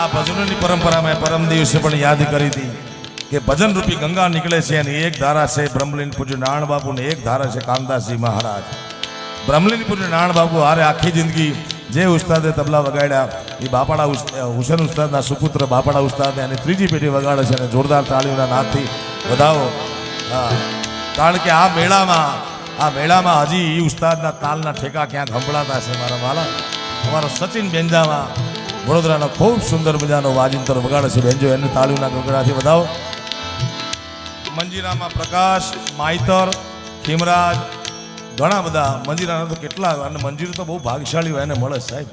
આ ભજનોની પરંપરામાં પરમ દિવસે પણ યાદ કરી હતી કે ભજન રૂપી ગંગા નીકળે છે અને એક ધારા છે બ્રહ્મલીન પૂજ્ય નારાયણ બાપુ ને એક ધારા છે કામદાસજી મહારાજ. બ્રહ્મલીન પૂજ્ય નારાયણ બાપુ હારે આખી જિંદગી જે ઉસ્તાદે તબલા વગાડ્યા, એ બાપાડા હુસેન ઉસ્તાદના સુપુત્ર બાપાડા ઉસ્તાદે અને ત્રીજી પેઢી વગાડે છે અને જોરદાર તાળીઓના નાદથી વધાવો. કારણ કે આ મેળામાં આ મેળામાં હજી એ ઉસ્તાદના તાલના ઠેકા ક્યાંક સંભળાતા છે મારા વાલા. અમારો સચિન બેંજામાં વડોદરાનો ખૂબ સુંદર મજાનો વાજિંતર વગાડે છે. બેનજો એને તાળીઓના ગગડાથી વધાવો. મંજીરામાં પ્રકાશ, માઇતર, ખીમરાજ, ઘણા બધા મંજીરાના તો કેટલા અને મંજીર તો બહુ ભાગશાળી હોય એને મળે સાહેબ.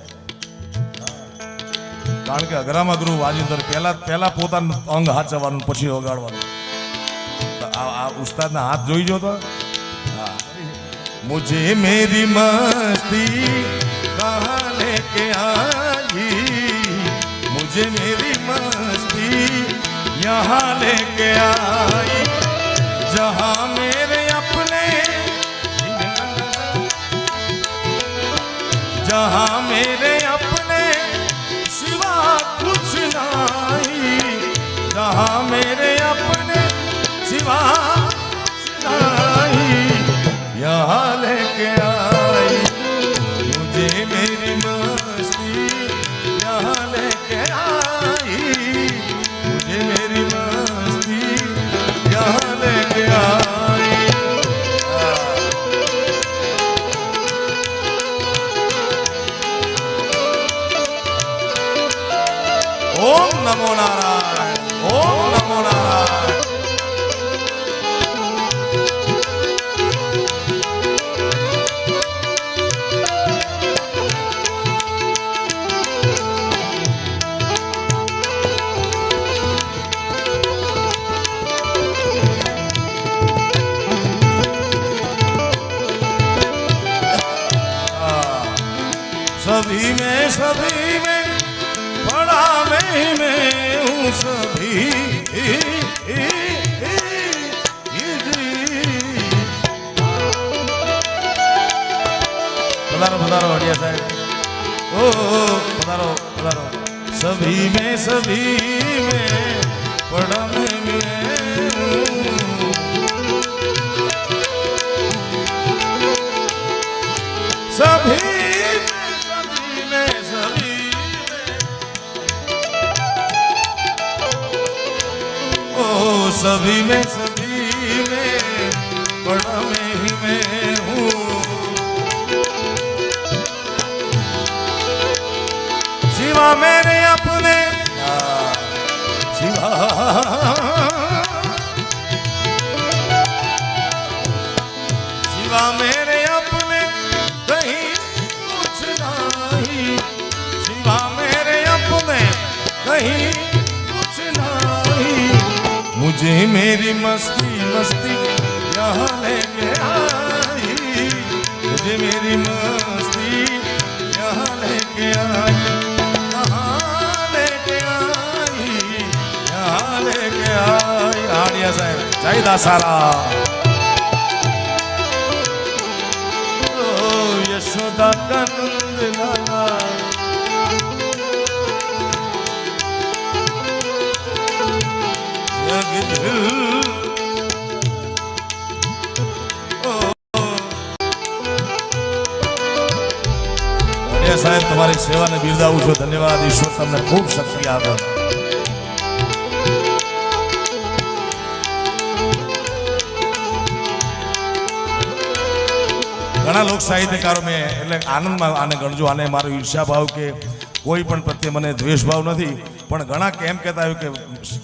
કારણ કે અઘરામાં ગુરુ વાજિંતર પહેલા પહેલા પોતાનું અંગ હાથ હાચવવાનું પછી વગાડવાનું. આ ઉસ્તાદના હાથ જોઈ જો તો. મુજે મેરી મસ્તી, કહા કે આ आई मुझे मेरी मस्ती यहाँ लेके आई जहाँ मेरे अपने जहाँ નમો નારાયણ ઓમ નમો નારાયણ सभी में सभी में बड़ा मैं मैं हूँ सभी પધારો પધારો અડિયા સાહેબ ઓ પધારો પધારો સભી में सभी में बड़ा मैं सभी में सभी में बड़ा मैं ही मैं हूँ शिवा मेरे मस्ती मस्ती यहाँ लेके आई मुझे मेरी मस्ती यहाँ लेके आई यहाँ लेके आई यहाँ लेके आई हाड़िया साहेब जय दासारा ओ यशोदा का नंद लाला जगदल અડિયા સાહેબ, તમારી સેવાને બિરદાવું છું. ધન્યવાદ, ઈશ્વર તમને ખૂબ શક્તિ આપે. ઘણા લોક સાહિત્યકારો મેં, એટલે આનંદમાં આને ગણજો. આને મારો ઈર્ષ્યાભાવ કે કોઈ પણ પ્રત્યે મને દ્વેષભાવ નથી. પણ ઘણા કેમ કહેતા આવ્યું કે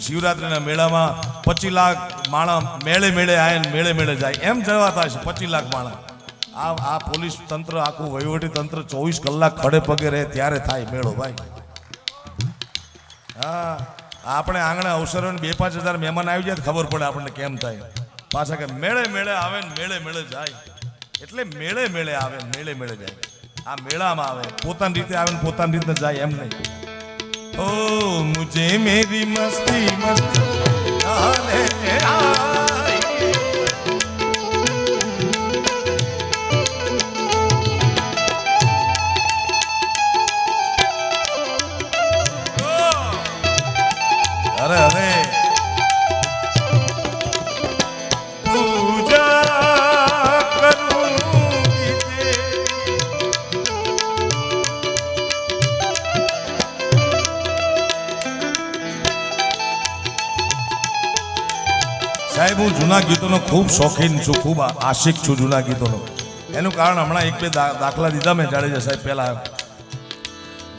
શિવરાત્રિના મેળામાં પચીસ લાખ માણસ મેળે મેળે આવે મેળે મેળે જાય. એમ જવાતા છે પચીસ લાખ માણસ આ પોલીસ તંત્ર, આખું વહીવટી તંત્ર ચોવીસ કલાક ખડે પગે રહે ત્યારે થાય મેળો ભાઈ. હા, આપણે આંગણે અવસરો બે પાંચ હજાર મહેમાન આવી જાય ખબર પડે આપણને કેમ થાય. પાછા કે મેળે મેળે આવે ને મેળે મેળે જાય. એટલે મેળે મેળે આવે ને મેળે મેળે જાય. આ મેળામાં આવે. પોતાની રીતે આવે ને પોતાની રીતે જાય એમ નહીં. ઓ, મુજે મેરી મસ્તી મસ્તી. અરે અરે. સાહેબ, હું જૂના ગીતોનો ખૂબ શોખીન છું, ખૂબ આશિક છું જૂના ગીતોનો. એનું કારણ હમણાં એક બે દાખલા દીધા મેં જાડેજા સાહેબ, પહેલા.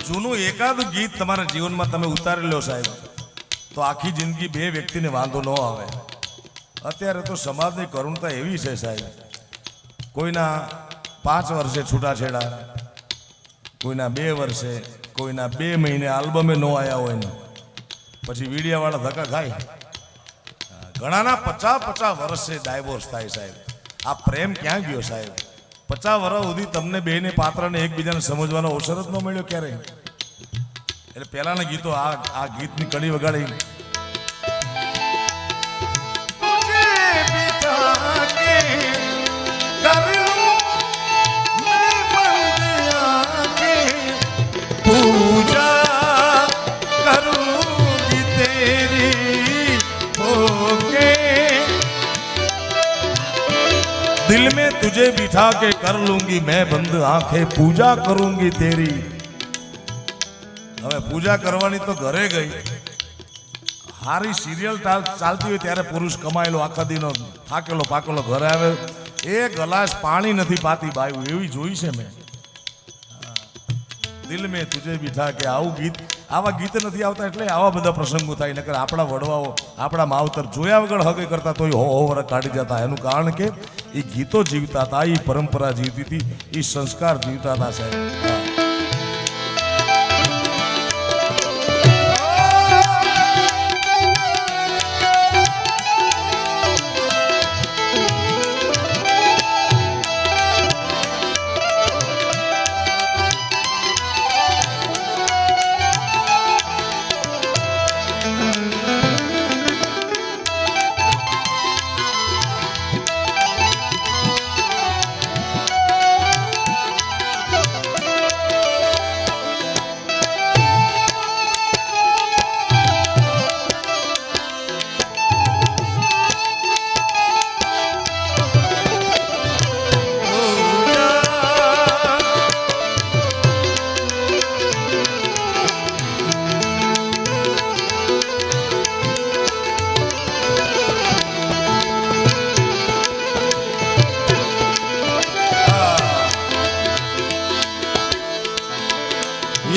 જૂનું એકાદ ગીત તમારા જીવનમાં તમે ઉતારી લો સાહેબ. તો આખી જિંદગી બે વ્યક્તિને વાંધો ન આવે. અત્યારે તો સમાજની કરુણતા એવી છે સાહેબ. કોઈના પાંચ વર્ષે છૂટાછેડા, કોઈના બે વર્ષે, કોઈના બે મહિને આલ્બમે ન આવ્યા હોય ને પછી વીડિયાવાળા ધક્કા ખાય. ઘણાના પચાસ પચાસ વર્ષે ડાયવોર્સ થાય સાહેબ. આ પ્રેમ ક્યાં ગયો સાહેબ? પચાસ વર્ષ સુધી તમને બેને પાત્રને એકબીજાને સમજવાનો અવસર જ ન મળ્યો ક્યારે એટલે પહેલાના ગીતો આ આ ગીતની કડી વગાડી दिल में तुझे बिठा के कर लूंगी मैं बंद आंखें पूजा करूंगी तेरी હવે પૂજા કરવાની તો ઘરે ગઈ. હારી સિરિયલ ચાલતી હોય ત્યારે પુરુષ કમાયેલો, આખા દીનો થાકેલો, પાકેલો ઘરે આવે. એ ગ્લાસ પાણી નથી પાતી બાયું એવી જોઈ છે મેં. દિલ મેં તુજે બીઠા કે આવું ગીત, આવા ગીત નથી આવતા એટલે આવા બધા પ્રસંગો થાય, નકર આપણા વડવાઓ, આપણા માવતર જોયા વગર હગે કરતા તોય હો હો વરસ કાઢી જતા. એનું કારણ કે એ ગીતો જીવતા હતા, એ પરંપરા જીવતી હતી, એ સંસ્કાર જીવતા હતા સાહેબ.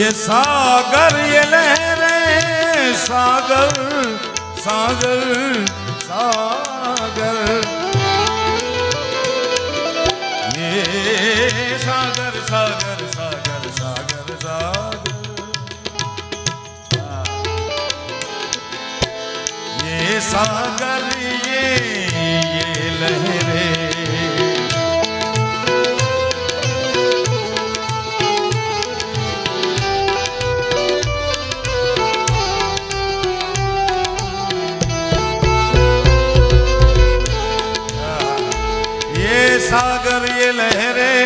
ये सागर ये लहरें सागर सागर सागर ये सागर सागर सागर सागर सागर ये सागर दरिए लहरे